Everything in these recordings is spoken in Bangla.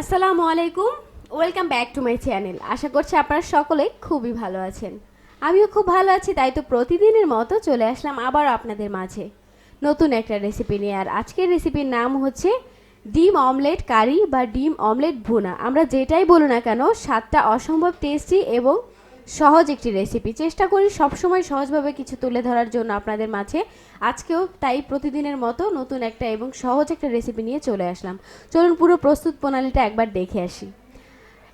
আসসালামু আলাইকুম। Welcome back to my channel আশা করছি আপনারা সকলে খুবই ভালো আছেন। আমিও খুব ভালো আছি, তাই তো প্রতিদিনের মতো চলে আসলাম আবার আপনাদের মাঝে। নতুন একটা রেসিপি নিয়ে, আর আজকের রেসিপির নাম হচ্ছে ডিম অমলেট কারি বা ডিম অমলেট ভুনা। আমরা যেটাই বলো না কেন, স্বাদটা অসম্ভব টেস্টি এবং সহজ একটি রেসিপি চেষ্টা করি সবসময় সহজভাবে কিছু তুলে ধরার জন্য আপনাদের মাঝে। আজকেও তাই প্রতিদিনের মতো নতুন একটা এবং সহজ একটা রেসিপি নিয়ে চলে আসলাম। চলুন পুরো প্রস্তুত প্রণালীটা একবার দেখে আসি।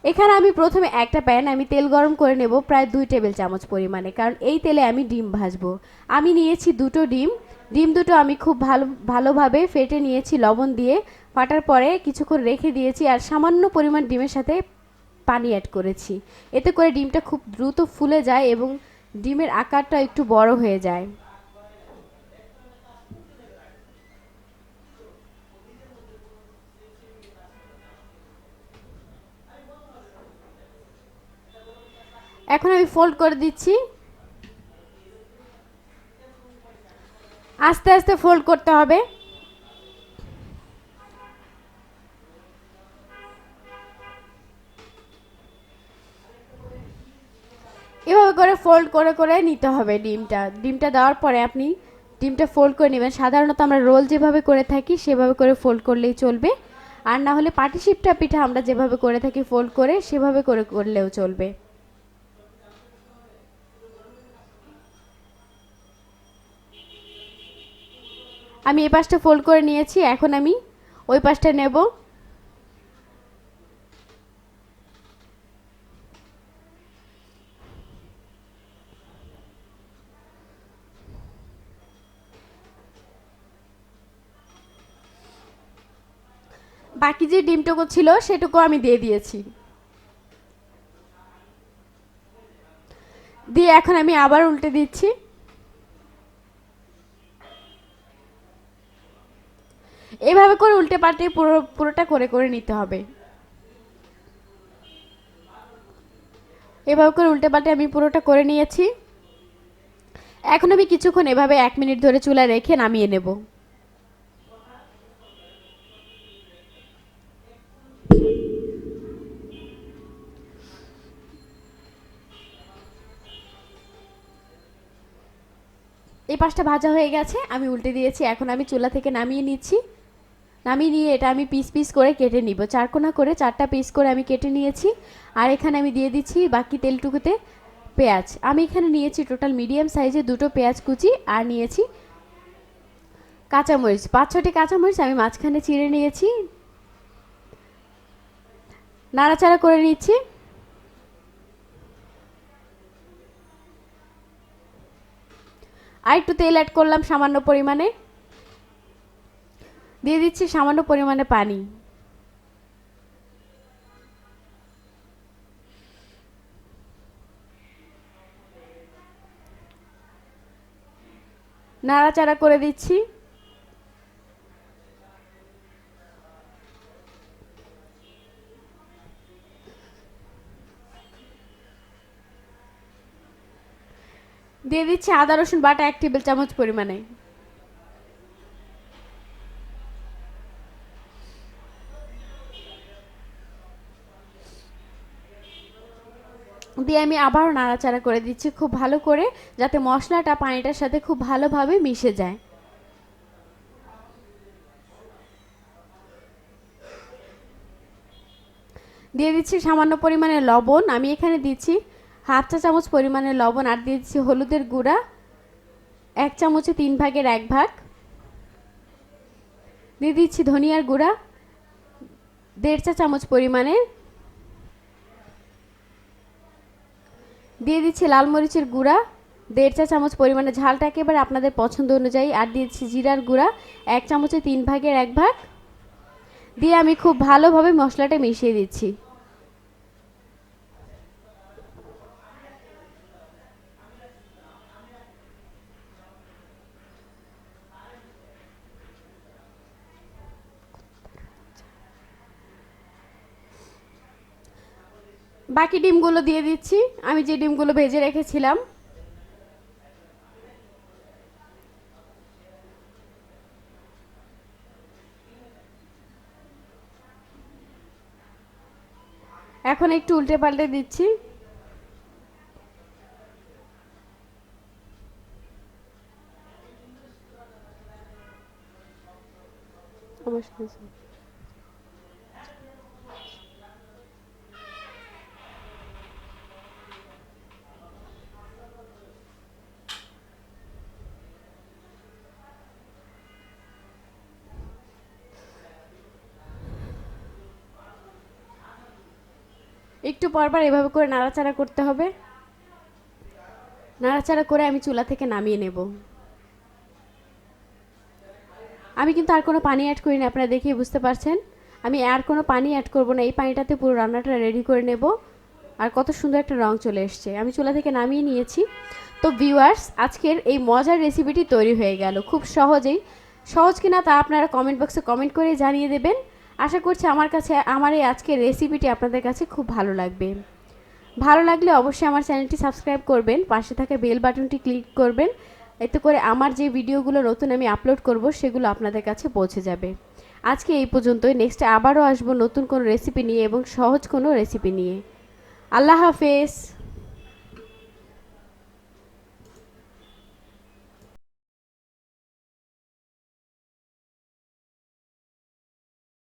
এখানে আমি প্রথমে একটা প্যান আমি তেল গরম করে নেব প্রায় দুই টেবিল চামচ পরিমাণে, কারণ এই তেলে আমি ডিম ভাজবো। আমি নিয়েছি দুটো ডিম। ডিম দুটো আমি খুব ভালো, ভালোভাবে ফেটে নিয়েছি লবণ দিয়ে। ফাটার পরে কিছুক্ষণ রেখে দিয়েছি আর সামান্য পরিমাণ ডিমের সাথে পানি অ্যাড করেছি। এতে করে ডিমটা খুব দ্রুত ফুলে যায় এবং ডিমের আকারটা একটু বড় হয়ে যায়। এখন আমি ফোল্ড করে দিচ্ছি। আস্তে আস্তে ফোল্ড করতে হবে। ফোল্ড করে করে নিতে হবে ডিমটা। ডিমটা দেওয়ার পরে আপনি ডিমটা ফোল্ড করে নেবেন। সাধারণত আমরা রোল যেভাবে করে থাকি, সেভাবে করে ফোল্ড করলেই চলবে। আর না হলে পাটিসাপটা পিঠা আমরা যেভাবে করে থাকি ফোল্ড করে সেভাবে করে করলেও চলবে। আমি এই পাশটা ফোল্ড করে নিয়েছি। এখন আমি ওই পাশটা নেব। বাকি যে ডিমটুকু ছিল সেটুকু আমি দিয়ে দিয়েছি। দিয়ে এখন আমি আবার উল্টে দিচ্ছি। এভাবে করে উল্টে পাল্টে পুরো, পুরোটা করে করে নিতে হবে। এভাবে করে উল্টে পাল্টে আমি পুরোটা করে নিয়েছি। এখন আমি কিছুক্ষণ এভাবে এক মিনিট ধরে চুলা রেখে নামিয়ে নেব। এই পাশটা ভাজা হয়ে গেছে, আমি উল্টে দিয়েছি, এখন আমি চুলা থেকে নামিয়ে নিচ্ছি। নামিয়ে নিয়ে এটা আমি পিস পিস করে কেটে নিব, চারকোনা করে চারটা পিস করে আমি কেটে নিয়েছি। আর এখানে আমি দিয়ে দিচ্ছি বাকি তেলটুকুতে পেঁয়াজ। আমি এখানে নিয়েছি টোটাল মিডিয়াম সাইজে দুটো পেঁয়াজ কুচি আর নিয়েছি কাঁচামরিচ। পাঁচ ছটি কাঁচামরিচ আমি মাঝখানে চিড়ে নিয়েছি। নাড়াচাড়া করে নিচ্ছি। আর একটু তেল অ্যাড করলাম সামান্য পরিমাণে। দিয়ে দিচ্ছি সামান্য পরিমাণে পানি। নাড়াচাড়া করে দিচ্ছি। দিয়ে দিচ্ছি আদা, রসুন বাটা এক টেবিল চামচ পরিমাণে। দিয়ে আমি আবারও নাড়াচাড়া করে দিচ্ছি খুব ভালো করে, যাতে মশলাটা পানিটার সাথে খুব ভালোভাবে মিশে যায়। দিয়ে দিচ্ছি সামান্য পরিমাণে লবণ। আমি এখানে দিচ্ছি হাফ চা চামচ পরিমাণে লবণ আর দিয়ে দিচ্ছি হলুদের গুঁড়া, এক চামচে তিন ভাগের এক ভাগ। দিয়ে দিচ্ছি ধনিয়ার গুঁড়া, দেড় চা চামচ পরিমাণে। দিয়ে দিচ্ছি লাল মরিচের গুঁড়া, দেড় চা চামচ পরিমাণে। ঝালটা একেবারে আপনাদের পছন্দ অনুযায়ী। আর দিয়েছি জিরার গুঁড়া, এক চামচে তিন ভাগের এক ভাগ। দিয়ে আমি খুব ভালোভাবে মশলাটা মিশিয়ে দিচ্ছি। বাকি ডিমগুলো দিয়ে দিচ্ছি। আমি যে ডিমগুলো ভেজে রেখেছিলাম। এখন একটু উল্টে পাল্টে দিচ্ছি। আমার একটু পরপর এভাবে করে নাড়াচাড়া করতে হবে। নাড়াচাড়া করে আমি চুলা থেকে নামিয়ে নেব। আমি কিন্তু আর কোনো পানি অ্যাড করি করিনি, আপনারা দেখেই বুঝতে পারছেন। আমি আর কোনো পানি অ্যাড করব না, এই পানিটাতে পুরো রান্নাটা রেডি করে নেব। আর কত সুন্দর একটা রং চলে এসছে। আমি চুলা থেকে নামিয়ে নিয়েছি। তো ভিউয়ার্স আজকের এই মজার রেসিপিটি তৈরি হয়ে গেল। খুব সহজেই। সহজ কিনা তা আপনারা কমেন্ট বক্সে কমেন্ট করে জানিয়ে দেবেন। আশা করছি আমার কাছে, আমার এই আজকের রেসিপিটি আপনাদের কাছে খুব ভালো লাগবে। ভালো লাগলে অবশ্যই আমার চ্যানেলটি সাবস্ক্রাইব করবেন, পাশে থাকা বেল বাটনটি ক্লিক করবেন, এতে করে আমার যে ভিডিওগুলো নতুন আমি আপলোড করব সেগুলো আপনাদের কাছে পৌঁছে যাবে। আজকে এই পর্যন্তই নেক্সট আবারও আসব নতুন কোনো রেসিপি নিয়ে এবং সহজ কোনো রেসিপি নিয়ে। আল্লাহ হাফেজ!